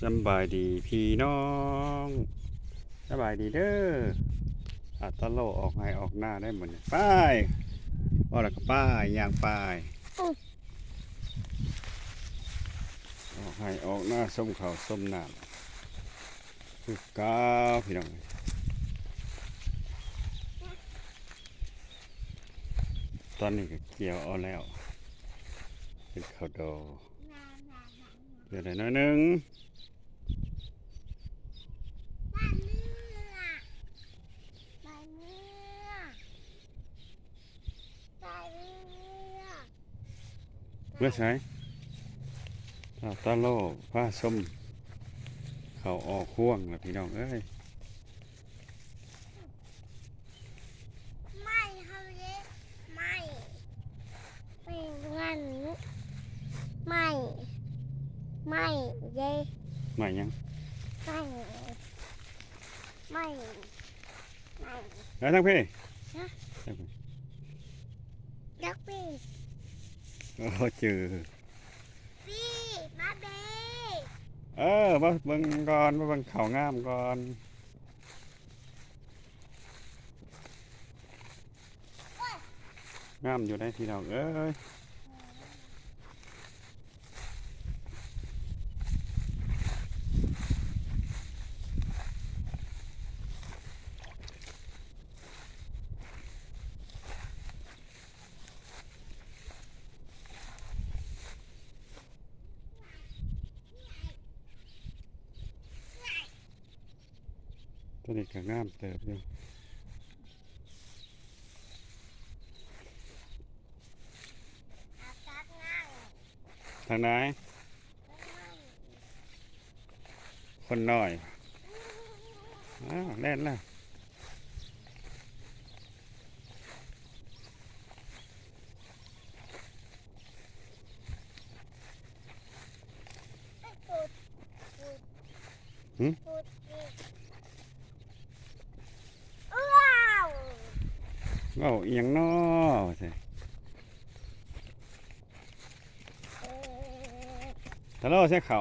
สบายดีพี่น้องสบายดีเด้ออัตโลออกให้ออกหน้าได้หมดเนี่ยไป้ายว่าแล้วก็ป้ายยางป้ายออกให้ออกหน้าส้มเขาวส้มน้ำคือก้าวพี่น้องตอนนี้ก็เกี่ยวเอาแล้วเป็นข้าวดอเดี๋ยวได้น้อยหนึง บ้านเนื้อบ้านเนื้อบ้านเนื้อ เมื่อใช้ตาตาโลผ้าส้มเขาออกห่วงแล้วพี่น้องเอ้ยไม่เขาเรียกไม่ไม่งั้นไม่ไม่เย่ใหม่ยังไม่ไม่ไม่แล้วทั้งพี่ฮะทั้งพี่ยักษ์พี่ โอ้เจอพี่มาเบ้เออมาเบิ่งก่อนมาเบิ่งเขาวงามก่อนงามอยู่ได้พี่น้องเอ้ย ตัวนี้ก็งามเติบอยู่อากัดนั่งทางไหนนั่งคนน้อยอ้าวแล่นแล้วพูดพูดพูดดิว้าว เอ้าเอียงน้อใช่เออตะโลใส่เข่า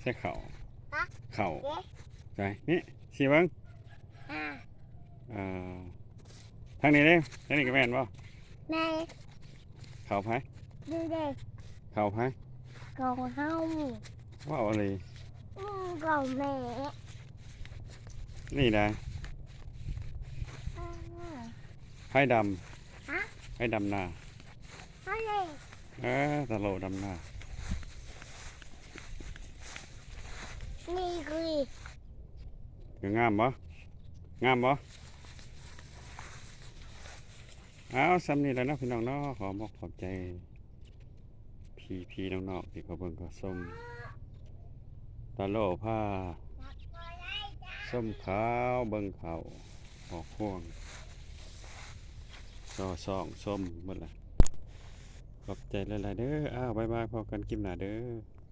ใส่เข่าฮะเข่าเย้ใช่นี่สีเบิ้งอ่าเอ่อทางนี้เด้ทางนี้ก็แม่นบ่แม่เข่าไผดูเด็กเข่าไผของเฮาว่าเอาเลยอืมของแม่นี่ได้ อ่า ไผ่ดฮะำไผ่ดำนาเฮ้ยเออตะโลดำนา นี่คือคืองามบ่งามบ่เอาซ้ำนี่แหล้วนาะพี่น้องเนาะขอบอกขอบใจ พี่พี่น้องๆที่เขาเบิ่งก็ส้มตะโลผ้านักบอลไล่จ้า ส้มขาวเบิ่งเขาออกพ่วง ซอสองส้มหมดละขอบใจหลายๆเด้อ อ้าวบายบายพอกันกิมหนาเด้อ